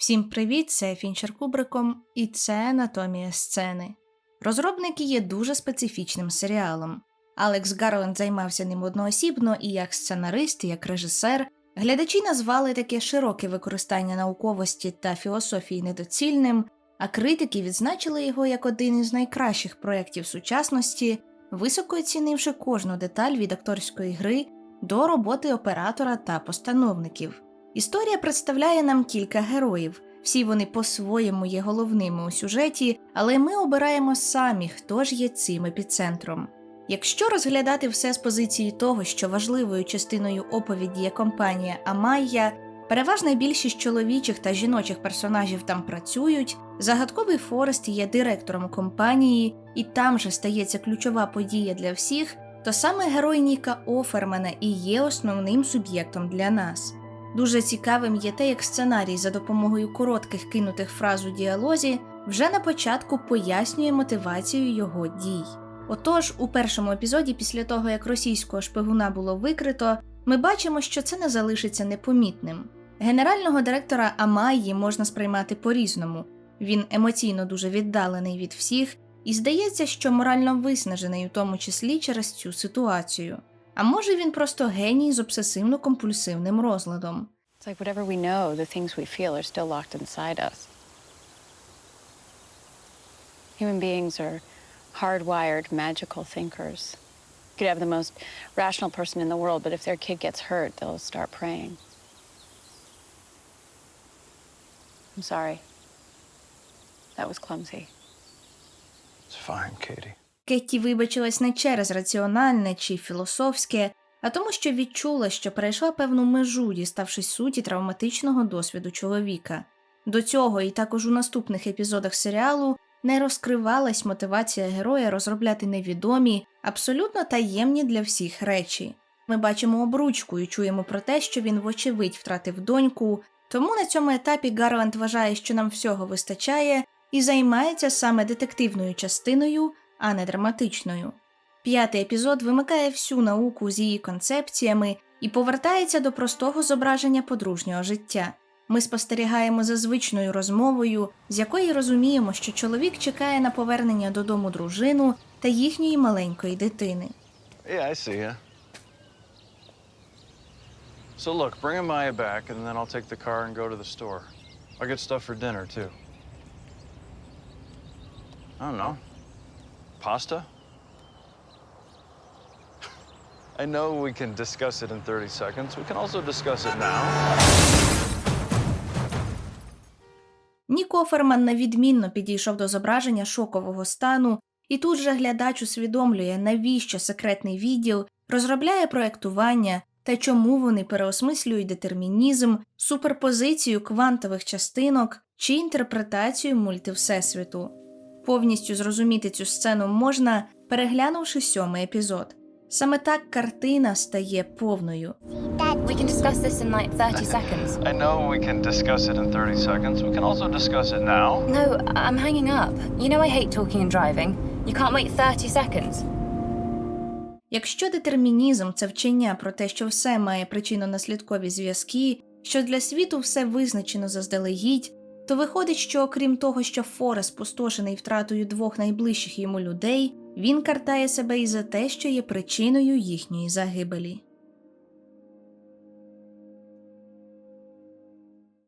Всім привіт! Це Фінчер Кубриком, і це Анатомія сцени. Розробники є дуже специфічним серіалом. Алекс Гарленд займався ним одноосібно і як сценарист, і як режисер. Глядачі назвали таке широке використання науковості та філософії недоцільним, а критики відзначили його як один із найкращих проєктів сучасності, високо оцінивши кожну деталь від акторської гри до роботи оператора та постановників. Історія представляє нам кілька героїв. Всі вони по-своєму є головними у сюжеті, але ми обираємо самі, хто ж є цим епіцентром. Якщо розглядати все з позиції того, що важливою частиною оповіді є компанія Амайя, переважна більшість чоловічих та жіночих персонажів там працюють, загадковий Форест є директором компанії, і там же стається ключова подія для всіх, то саме герой Ніка Офермана і є основним суб'єктом для нас. Дуже цікавим є те, як сценарій за допомогою коротких кинутих фраз у діалозі вже на початку пояснює мотивацію його дій. Отож, у першому епізоді, після того як російського шпигуна було викрито, ми бачимо, що це не залишиться непомітним. Генерального директора Амайї можна сприймати по-різному. Він емоційно дуже віддалений від всіх, і здається, що морально виснажений, у тому числі через цю ситуацію. А може він просто геній з обсесивно-компульсивним розладом. It's like whatever we know, the things we feel are still locked inside us. Human beings are hardwired, magical thinkers. You could have the most rational person in the world, but if their kid gets hurt, they'll start praying. I'm sorry. That was clumsy. It's fine, Katie. Кетті вибачилась не через раціональне чи філософське, а тому, що відчула, що перейшла певну межу, діставшись суті травматичного досвіду чоловіка. До цього і також у наступних епізодах серіалу не розкривалась мотивація героя розробляти невідомі, абсолютно таємні для всіх речі. Ми бачимо обручку і чуємо про те, що він, вочевидь, втратив доньку, тому на цьому етапі Гарленд вважає, що нам всього вистачає, і займається саме детективною частиною, а не драматичною. П'ятий епізод вимикає всю науку з її концепціями і повертається до простого зображення подружнього життя. Ми спостерігаємо за звичною розмовою, з якої розуміємо, що чоловік чекає на повернення додому дружину та їхньої маленької дитини. Yeah, I see ya. So look, bring Amaya back, and then I'll take the car and go to the store. I'll get stuff for dinner too. I don't know. Pasta? I know we can discuss it in 30 seconds. We can also discuss it now. Нік Оферман невідмінно підійшов до зображення шокового стану, і тут же глядач усвідомлює, навіщо секретний відділ розробляє проектування та чому вони переосмислюють детермінізм, суперпозицію квантових частинок чи інтерпретацію мультивсесвіту. Повністю зрозуміти цю сцену можна, переглянувши сьомий епізод. Саме так картина стає повною. We can discuss this in like 30 seconds. I know we can discuss it in 30 seconds. We can also discuss it now. No, I'm hanging up. You know I hate talking and driving. You can't wait 30 seconds. Якщо детермінізм це вчення про те, що все має причинно-наслідкові зв'язки, що для світу все визначено заздалегідь, то виходить, що окрім того, що Форест спустошений втратою двох найближчих йому людей, він картає себе і за те, що є причиною їхньої загибелі.